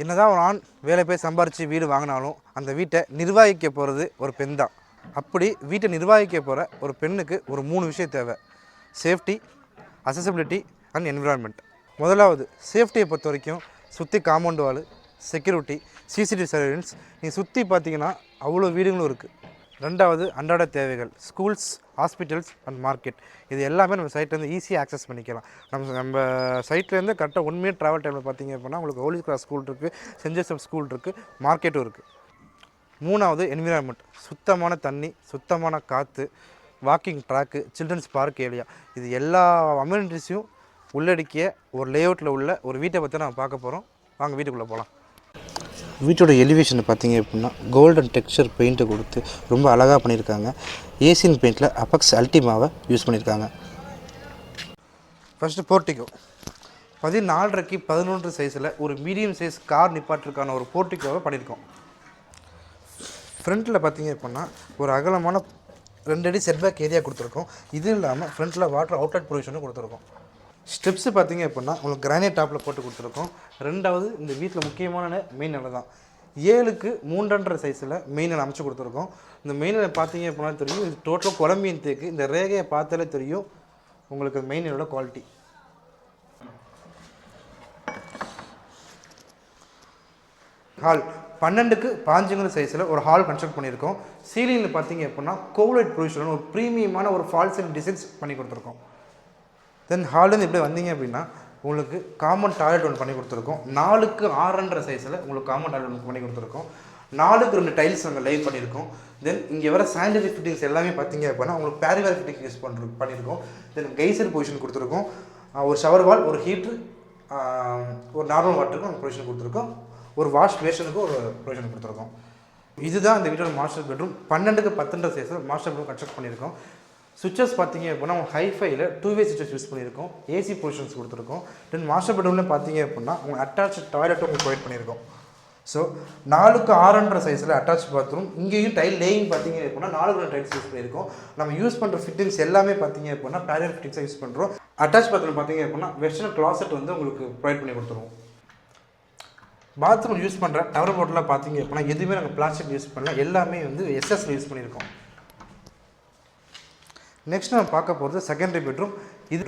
என்னதான் ஒரு ஆண் வேலை போய் சம்பாரித்து வீடு வாங்கினாலும் அந்த வீட்டை நிர்வகிக்க போகிறது ஒரு பெண் தான். அப்படி வீட்டை நிர்வகிக்க போகிற ஒரு பெண்ணுக்கு ஒரு மூணு விஷயம் தேவை. Safety accessibility and environment. முதலாவது சேஃப்டியை பொறுத்த வரைக்கும் சுற்றி compound wall security CCTV surveillance. நீங்கள் சுற்றி பார்த்தீங்கன்னா அவ்வளோ வீடுகளும் இருக்குது ரெண்டாவது அன்றாட தேவைகள் ஸ்கூல்ஸ் ஹாஸ்பிட்டல்ஸ் அண்ட் மார்க்கெட் இது எல்லாமே நம்ம சைட்லேருந்து ஈஸியாக ஆக்சஸ் பண்ணிக்கலாம். நம்ம நம்ம சைட்லேருந்து கரெக்டாக ஒன் மினிட் ட்ராவல் டைமில் பார்த்தீங்க அப்படின்னா உங்களுக்கு ஹோலி கிராஸ் ஸ்கூல் இருக்குது சென்ட் ஜோசப் ஸ்கூல் இருக்குது மார்க்கெட்டும் இருக்குது மூணாவது என்விரான்மெண்ட் சுத்தமான தண்ணி சுத்தமான காற்று walking track children's park area இது எல்லா அம்யூனிட்டிஸையும் உள்ளடக்கிய ஒரு லேஅவுட்டில் உள்ள ஒரு வீட்டை பற்றி நம்ம பார்க்க போகிறோம் வாங்க வீட்டுக்குள்ளே போகலாம் வீட்டோட எலிவேஷனை பார்த்தீங்க அப்படின்னா கோல்டன் டெக்ஸ்சர் பெயிண்ட்டை கொடுத்து ரொம்ப அழகாக பண்ணியிருக்காங்க. ஏசியன் பெயிண்டில் அப்பக்ஸ் அல்டிமாவை யூஸ் பண்ணியிருக்காங்க. ஃபஸ்ட்டு போர்ட்டிகோ பதினாலரைக்கு பதினொன்று சைஸில் ஒரு மீடியம் சைஸ் கார் நிப்பாட்டுறதுக்கான ஒரு போர்ட்டிகோவை பண்ணியிருக்கோம். ஃப்ரண்ட்டில் பார்த்தீங்க அப்படின்னா ஒரு அகலமான ரெண்டு அடி செட்பேக் ஏரியா கொடுத்துருக்கோம். இது இல்லாமல் ஃப்ரண்ட்டில் வாட்டர் அவுட்லெட் ப்ரொவிஷனும் கொடுத்துருக்கோம். ஸ்டெப்ஸு பார்த்தீங்க அப்படின்னா உங்களுக்கு கிரானைட் டாப்பில் போட்டு கொடுத்துருக்கோம். ரெண்டாவது இந்த வீட்டில் முக்கியமான மெயின் நிலை தான். ஏழுக்கு மூன்றன்ற சைஸில் மெயின் நிலை அமைச்சு கொடுத்துருக்கோம். இந்த மெயின் நிலை பார்த்தீங்க அப்படின்னா தெரியும். இது டோட்டலாக கொலம்பியன் தேக்கு. இந்த ரேகையை பார்த்தாலே தெரியும் உங்களுக்கு மெயின் நிலோட குவாலிட்டி ஹால் பன்னெண்டுக்கு பாஞ்சுங்கிற சைஸில் ஒரு ஹால் கன்ஸ்ட்ரக்ட் பண்ணியிருக்கோம். சீலிங்கில் பார்த்தீங்க அப்படின்னா கோவலைட் ப்ரொவிஷன் ஒரு ப்ரீமியமான ஒரு ஃபால்ஸ் டிசைன்ஸ் பண்ணி கொடுத்துருக்கோம். தென் ஹால்லேருந்து இப்படி வந்தீங்க அப்படின்னா உங்களுக்கு காமன் டாய்லெட் ஒன்று பண்ணி கொடுத்துருக்கோம். நாலுக்கு ஆறுன்ற சைஸில் உங்களுக்கு காமன் டாய்லெட் ஒன்று பண்ணி கொடுத்துருக்கோம். நாலுக்கு ரெண்டு டைல்ஸ் நாங்கள் லைவ் பண்ணியிருக்கோம். தென் இங்கே வர சானிடரி ஃபிட்டிங்ஸ் எல்லாமே பார்த்தீங்க அப்படின்னா உங்களுக்கு பேரிவேர் ஃபிட்டிங் யூஸ் பண்ணுற பண்ணியிருக்கோம். தென் கெய்சர் பொசிஷன் கொடுத்துருக்கோம். ஒரு ஷவர் வால் ஒரு ஹீட்ரு ஒரு நார்மல் வாட்டருக்கும் நாங்கள் ப்ரொவிஷன் கொடுத்துருக்கோம். ஒரு வாஷ் பேஷனுக்கும் ஒரு ப்ரொவிஷன் கொடுத்துருக்கோம். இதுதான் இந்த வீட்டோட மாஸ்டர் பெட்ரூம் பன்னெண்டுக்கு பத்தொன்றரை சைஸில் மாஸ்டர் பெட்ரூம் கன்ஸ்ட்ரக்ட் பண்ணியிருக்கோம். சுவிச்சஸ் பார்த்தீங்க அப்படின்னா உங்கள் ஹைஃபைல டூ வே சுவிச்சஸ் யூஸ் பண்ணியிருக்கோம். ஏசி பொசிஷன்ஸ் கொடுத்துருக்கோம். தென் மாஸ்டர் பெட்ரூமில் பார்த்தீங்க அப்படின்னா உங்கள் அட்டாச் டாய்லெட்டும் உங்களுக்கு ப்ரொவைட் பண்ணியிருக்கோம். ஸோ நாலுக்கு ஆறுன்ற சைஸில் அட்டாச் பாத்ரூம் இங்கேயும் டைல் லேயிங் பார்த்தீங்க அப்படின்னா நாலு டைல்ஸ் யூஸ் பண்ணியிருக்கோம். நம்ம யூஸ் பண்ணுற ஃபிட்டிங்ஸ் எல்லாமே பார்த்தீங்க அப்படின்னா பேரியர் ஃபிட்டிங்ஸாக யூஸ் பண்ணுறோம் அட்டாச் பாத்ரூம் பார்த்தீங்க அப்படின்னா வெஸ்டர்ன் கிளாசெட் வந்து உங்களுக்கு ப்ரொவைட் பண்ணி கொடுத்துருவோம் பாத்ரூம் யூஸ் பண்ணுற டவர் போட்டில் பார்த்தீங்க அப்படின்னா எதுவுமே நாங்கள் பிளாஸ்டிக் யூஸ் பண்ணல. எல்லாமே வந்து எஸ்எஸ்ல யூஸ் பண்ணியிருக்கோம். நெக்ஸ்ட் நம்ம பார்க்க போகிறது செகண்டரி பெட்ரூம் இது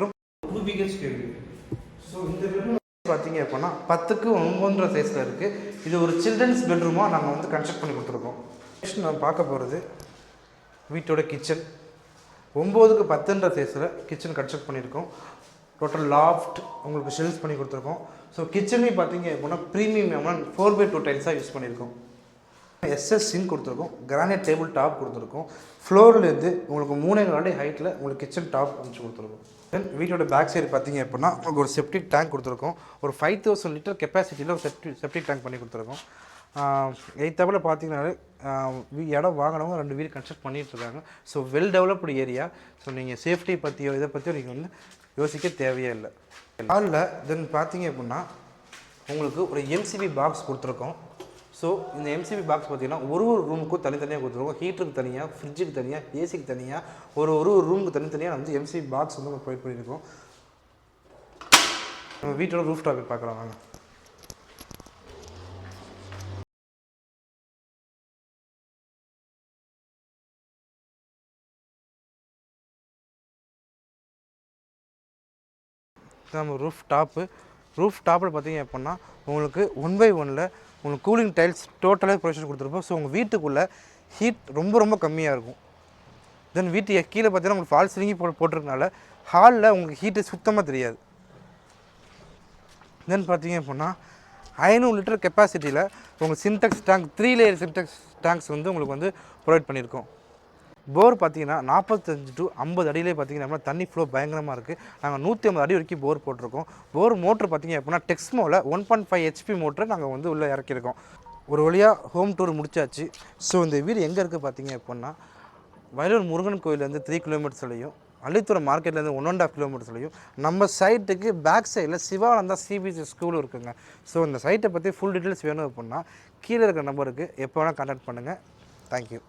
ஸோ இந்த பெட்ரூம் பார்த்தீங்க அப்படின்னா பத்துக்கு ஒம்பொன்றரை சைஸில் இருக்குது இது ஒரு சில்ட்ரன்ஸ் பெட்ரூமாக நாங்கள் வந்து கன்ஸ்ட்ரக்ட் பண்ணி கொடுத்துருக்கோம். நெக்ஸ்ட் நம்ம பார்க்க போகிறது வீட்டோட கிச்சன் ஒம்போதுக்கு பத்துன்ற சைஸில் கிச்சன் கன்ஸ்ட்ரக்ட் பண்ணியிருக்கோம். டோட்டல் லாஃப்ட் உங்களுக்கு ஷெல்ஸ் பண்ணி கொடுத்துருக்கோம். ஸோ கிச்சன்லேயும் பார்த்தீங்க அப்படின்னா ப்ரீமியமான ஃபோர் பை டூ டைல்ஸாக யூஸ் பண்ணியிருக்கோம். எஸ்எஸ் சின் கொடுத்துருக்கோம். கிரானைட் டேபிள் டாப் கொடுத்துருக்கோம். ஃப்ளோர்லேருந்து உங்களுக்கு மூணே நாளே ஹைட்டில் உங்களுக்கு கிச்சன் டாப் அமைச்சு கொடுத்துருக்கோம். தென் வீட்டோட பேக் சைடு பார்த்தீங்க அப்படின்னா உங்களுக்கு ஒரு செப்டிக் டேங்க் கொடுத்துருக்கோம். ஒரு ஃபைவ் தௌசண்ட் லிட்டர் கெப்பாசிட்டியில் ஒரு செப்டி செப்டிக் டேங்க் பண்ணி கொடுத்துருக்கோம். எய்த்தாப்பில் பார்த்தீங்கன்னாலே இடம் வாங்கினவங்க ரெண்டு வீடு கன்ஸ்ட்ரக்ட் பண்ணிகிட்ருக்காங்க இருக்காங்க. So well developed area so நீங்கள் சேஃப்டி பற்றியோ இதை பற்றியோ நீங்கள் வந்து யோசிக்க தேவையே இல்லை. ஹாலில் தென் பார்த்தீங்க அப்படின்னா உங்களுக்கு ஒரு எம்சிபி பாக்ஸ் கொடுத்துருக்கோம். ஸோ இந்த எம்சிபி பாக்ஸ் பார்த்தீங்கன்னா ஒரு ஒரு ரூமுக்கும் தனித்தனியாக கொடுத்துருக்கோம் ஹீட்டருக்கு தனியாக ஃப்ரிட்ஜுக்கு தனியாக ஏசிக்கு தனியாக ஒரு ஒரு ஒரு ரூமுக்கு தனித்தனியாக வந்து எம்சிபி பாக்ஸ் வந்து ப்ரொவைட் பண்ணியிருக்கோம். நம்ம வீட்டோட ரூஃப் டாப்பை பார்க்கலாம் வாங்க. நம்ம ரூஃப் டாப்பு ரூஃப் டாப்பில் பார்த்தீங்க அப்படின்னா உங்களுக்கு ஒன் பை ஒனில் உங்களுக்கு கூலிங் டைல்ஸ் டோட்டலாக ப்ரொவிஷன் கொடுத்துருப்போம். ஸோ உங்கள் வீட்டுக்குள்ளே ஹீட் ரொம்ப ரொம்ப கம்மியாக இருக்கும். தென் வீட்டு கீழே பார்த்தீங்கன்னா உங்களுக்கு ஃபால் சீலிங்கி போட்டு போட்டிருக்கனால ஹாலில் உங்களுக்கு ஹீட்டு சுத்தமாக தெரியாது. தென் பார்த்தீங்க அப்படின்னா ஐநூறு லிட்டர் கெப்பாசிட்டியில் உங்களுக்கு Sintex tank three layer Sintex tanks வந்து உங்களுக்கு வந்து ப்ரொவைட் பண்ணியிருக்கோம். போர் பார்த்தீங்கன்னா நாற்பத்தஞ்சு டு ஐம்பது அடியிலே பார்த்தீங்கன்னா தண்ணி ஃப்ளோ பயங்கரமாக இருக்குது நாங்கள் நூற்றி ஐம்பது அடி வரைக்கும் போர் போட்டிருக்கோம். போர் மோட்ரு பார்த்தீங்க அப்படின்னா டெக்ஸ்மோவில் one point five HP motor நாங்கள் வந்து உள்ளே இறக்கியிருக்கோம். ஒரு வழியாக ஹோம் டூர் முடிச்சாச்சு. ஸோ இந்த வீடு எங்கே இருக்குது பார்த்தீங்க அப்படின்னா வயலூர் முருகன் கோயிலேருந்து த்ரீ கிலோமீட்டர்ஸ்லையும் அள்ளித்துறை மார்க்கெட்லேருந்து ஒன் அண்ட் ஆஃப் கிலோமீட்டர்ஸ்லையும் நம்ம சைட்டுக்கு பேக் சைடில் சிவானந்தா சிபிஎஸ்சி ஸ்கூலும் இருக்குங்க. ஸோ இந்த சைட்டை பற்றி ஃபுல் டீட்டெயில்ஸ் வேணும் அப்படின்னா கீழே இருக்கிற நம்பருக்கு எப்போ வேணால் கான்டாக்ட் பண்ணுங்கள் தேங்க்யூ